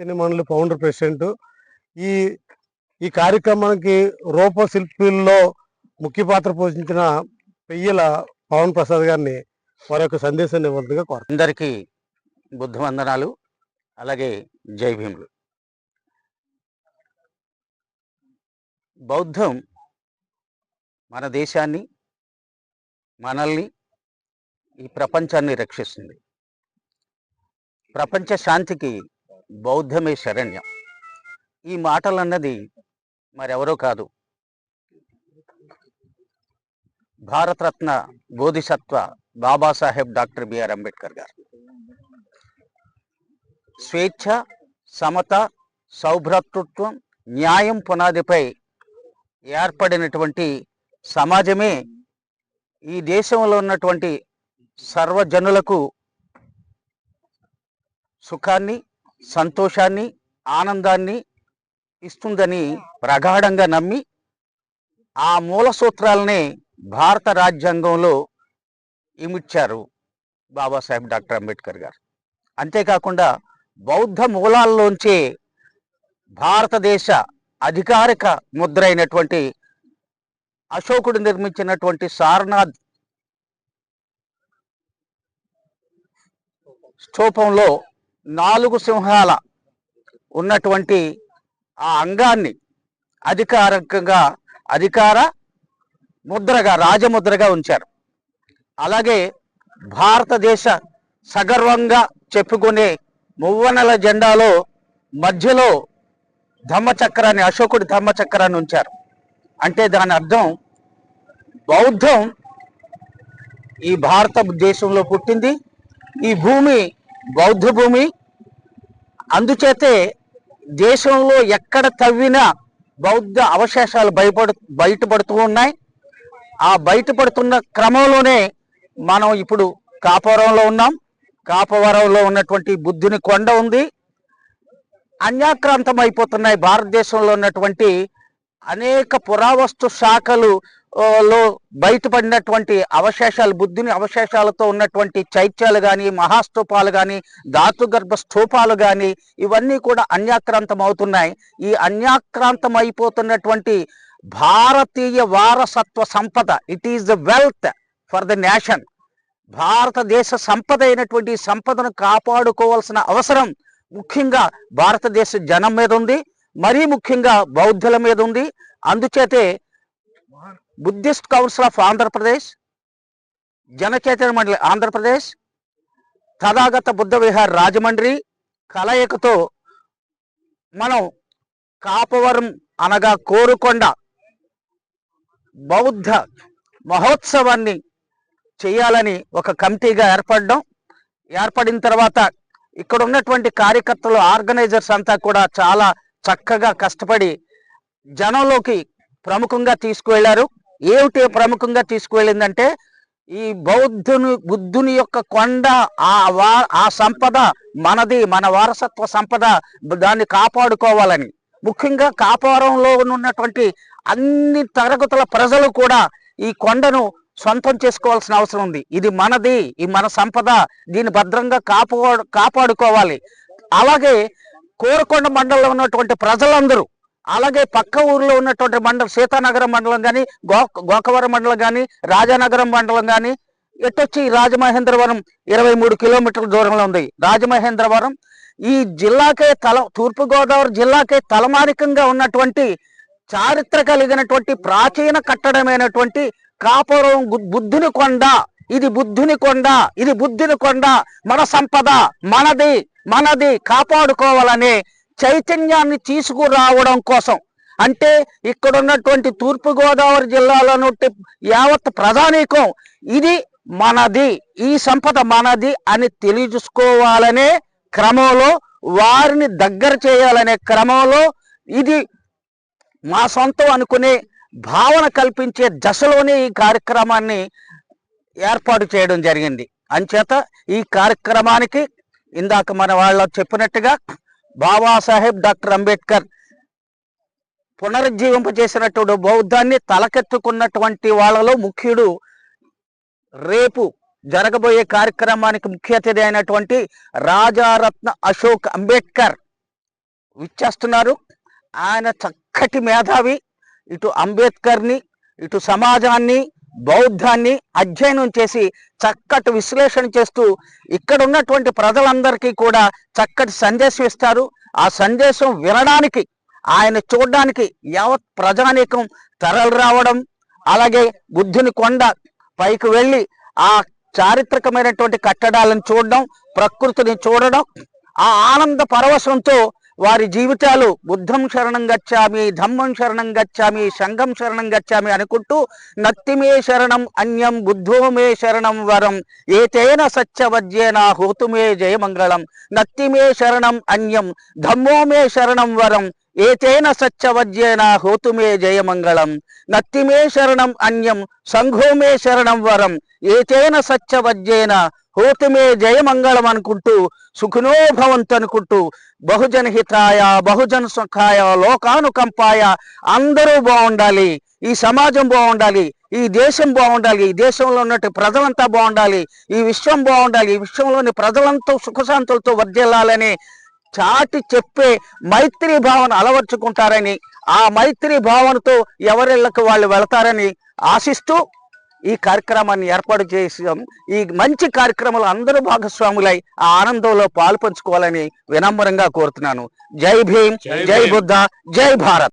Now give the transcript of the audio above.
సినిమానులు founder president ఈ ఈ కార్యక్రమానికి రూపశిల్పుల్లో ముఖ్య పాత్ర పోషించిన పెయ్యల పవన్ ప్రసాద్ గారిని వారి యొక్క సందేశాన్ని ఇవ్వదుగా కోరు అందరికీ బుద్ధవందనాలు అలాగే జై భీములు. బౌద్ధం మన దేశాన్ని మనల్ని ఈ ప్రపంచాన్ని రక్షిస్తుంది. ప్రపంచ శాంతికి బౌద్ధమే శరణ్యం. ఈ మాటలన్నది మరెవరో కాదు. Bharat Ratna Bodhisattva Babasaheb doctor BR Ambedkar garu. స్వేచ్ఛ సమత సౌభ్రతృత్వం న్యాయం పునాదిపై ఏర్పడినటువంటి సమాజమే ఈ దేశంలో ఉన్నటువంటి సర్వజనులకు సుఖాన్ని సంతోషాన్ని ఆనందాన్ని ఇస్తుందని ప్రగాఢంగా నమ్మి ఆ మూల సూత్రాలనే భారత రాజ్యాంగంలో ఇమిడ్చారు బాబాసాహెబ్ డాక్టర్ అంబేద్కర్ గారు. అంతేకాకుండా బౌద్ధ మూలాల్లోంచే భారతదేశ అధికారిక ముద్ర అయినటువంటి అశోకుడు నిర్మించినటువంటి సారనాథ్ స్థూపంలో నాలుగు సింహాల ఉన్నటువంటి ఆ అంగాన్ని అధికారికంగా అధికార ముద్రగా రాజముద్రగా ఉంచారు. అలాగే భారతదేశ సగర్వంగా చెప్పుకునే మువ్వనెల జెండాలో మధ్యలో ధమ్మచక్రాన్ని అశోకుడి ధమ్మచక్రాన్ని ఉంచారు. అంటే దాని అర్థం బౌద్ధం ఈ భారతదేశంలో పుట్టింది. ఈ భూమి బౌద్ధ భూమి అందుచేతే దేశంలో ఎక్కడ తవ్వినా బౌద్ధ అవశేషాలు భయపడు బయటపడుతూ ఉన్నాయి. ఆ బయటపడుతున్న క్రమంలోనే మనం ఇప్పుడు కాపవరంలో ఉన్నాం. కాపవరంలో ఉన్నటువంటి బుద్ధుని కొండ ఉంది. అన్యాక్రాంతం అయిపోతున్నాయి భారతదేశంలో ఉన్నటువంటి అనేక పురావస్తు శాఖలు లో బయటపడినటువంటి అవశేషాలు బుద్ధుని అవశేషాలతో ఉన్నటువంటి చైత్యాలు కానీ మహాస్తూపాలు కానీ ధాతుగర్భ స్థూపాలు కానీ ఇవన్నీ కూడా అన్యాక్రాంతం అవుతున్నాయి ఈ అన్యాక్రాంతం అయిపోతున్నటువంటి భారతీయ వారసత్వ సంపద it is the wealth for the nation భారతదేశ సంపద అయినటువంటి సంపదను కాపాడుకోవాల్సిన అవసరం ముఖ్యంగా భారతదేశ జనం మీద ఉంది. మరీ ముఖ్యంగా బౌద్ధుల మీద ఉంది. అందుచేతే బుద్ధిస్ట్ కౌన్సిల్ ఆఫ్ ఆంధ్రప్రదేశ్ జనచేతన మండలి ఆంధ్రప్రదేశ్ తథాగత బుద్ధ విహార్ రాజమండ్రి కలయికతో మనం కాపవరం అనగా కోరుకొండ బౌద్ధ మహోత్సవాన్ని చేయాలని ఒక కమిటీగా ఏర్పడడం. ఏర్పడిన తర్వాత ఇక్కడ ఉన్నటువంటి కార్యకర్తలు ఆర్గనైజర్స్ అంతా కూడా చాలా చక్కగా కష్టపడి జనంలోకి ప్రముఖంగా తీసుకువెళ్ళారు ఏమిటి ప్రముఖంగా తీసుకువెళ్ళిందంటే ఈ బౌద్ధుని బుద్ధుని యొక్క కొండ ఆ వా ఆ సంపద మనది మన వారసత్వ సంపద దాన్ని కాపాడుకోవాలని. ముఖ్యంగా కాపారంలో ఉన్నటువంటి అన్ని తరగతుల ప్రజలు కూడా ఈ కొండను సొంతం చేసుకోవాల్సిన అవసరం ఉంది. ఇది మనది ఈ మన సంపద దీన్ని భద్రంగా కాపాడు కాపాడుకోవాలి. అలాగే కోరకొండ మండలంలో ఉన్నటువంటి ప్రజలందరూ అలాగే పక్క ఊర్లో ఉన్నటువంటి మండలం సీతానగరం మండలం కానీ గో గోకవరం మండలం కానీ రాజానగరం మండలం కానీ ఎట్టొచ్చి రాజమహేంద్రవరం ఇరవై మూడు కిలోమీటర్ల దూరంలో ఉంది. రాజమహేంద్రవరం ఈ జిల్లాకే తల తూర్పుగోదావరి జిల్లాకే తలమానికంగా ఉన్నటువంటి చారిత్ర కలిగినటువంటి ప్రాచీన కట్టడమైనటువంటి కాపురం బుద్ధుని కొండ. ఇది బుద్ధుని కొండ. ఇది బుద్ధుని కొండ. మన సంపద మనది. మనది కాపాడుకోవాలనే చైతన్యాన్ని తీసుకురావడం కోసం. అంటే ఇక్కడ ఉన్నటువంటి తూర్పుగోదావరి జిల్లాలో నుండి యావత్ ప్రధానికం ఇది మనది ఈ సంపద మనది అని తెలియజేసుకోవాలనే క్రమంలో వారిని దగ్గర చేయాలనే క్రమంలో ఇది మా సొంతం అనుకునే భావన కల్పించే దశలోనే ఈ కార్యక్రమాన్ని ఏర్పాటు చేయడం జరిగింది. అంచేత ఈ కార్యక్రమానికి ఇందాక మన వాళ్ళ చెప్పినట్టుగా బాబాసాహెబ్ డాక్టర్ అంబేద్కర్ పునరుజ్జీవింపజేసినటువంటి బౌద్ధాన్ని తలకెత్తుకున్నటువంటి వాళ్ళలో ముఖ్యుడు. రేపు జరగబోయే కార్యక్రమానికి ముఖ్య అతిథి అయినటువంటి రాజారత్న అశోక్ అంబేద్కర్ విచ్చేస్తున్నారు. ఆయన చక్కటి మేధావి. ఇటు అంబేద్కర్ని ఇటు సమాజాన్ని బౌద్ధాన్ని అధ్యయనం చేసి చక్కటి విశ్లేషణ చేస్తూ ఇక్కడ ఉన్నటువంటి ప్రజలందరికీ కూడా చక్కటి సందేశం ఇస్తారు. ఆ సందేశం వినడానికి ఆయన చూడడానికి యావత్ ప్రజానీకం తరలి రావడం అలాగే బుద్ధుని కొండ పైకి వెళ్ళి ఆ చారిత్రకమైనటువంటి కట్టడాలను చూడడం ప్రకృతిని చూడడం ఆ ఆనంద పరవశంతో వారి జీవితాలు బుద్ధం శరణం గచ్చామి ధమ్మం శరణం గచ్చామి సంఘం శరణం గచ్చామి అనుకుంటూ నత్తిమే శరణం అన్యం బుద్ధో మే శరణం వరం. ఏతేన సత్యవద్యేన హోతుమే జయమంగళం. నత్తిమే శరణం అన్యం ధమ్మో మే శరణం వరం. ఏతేన సత్యవద్యేన హోతుమే జయమంగళం. నత్తిమే శరణం అన్యం సంఘో మే శరణం వరం. ఏతేన సత్యవద్యేన హోతుమే జయమంగళం అనుకుంటూ సుఖినోభవంతు అనుకుంటూ బహుజన హితాయ బహుజన సుఖాయ లోకానుకంపాయ అందరూ బాగుండాలి. ఈ సమాజం బాగుండాలి. ఈ దేశం బాగుండాలి. ఈ దేశంలో ఉన్నట్టు ప్రజలంతా బాగుండాలి. ఈ విశ్వం బాగుండాలి. ఈ విశ్వంలోని ప్రజలంతా సుఖశాంతులతో వర్ధిల్లాలని చాటి చెప్పే మైత్రి భావన అలవర్చుకుంటారని ఆ మైత్రి భావనతో ఎవరిళ్ళకి వాళ్ళు వెళతారని ఆశిస్తూ ఈ కార్యక్రమాన్ని ఏర్పాటు చేసాం. ఈ మంచి కార్యక్రమాలు అందరూ భాగస్వాములై ఆ ఆనందంలో పాలు పంచుకోవాలని వినమ్రంగా కోరుతున్నాను. జై భీమ్ జై. బుద్ధ జై భారత్.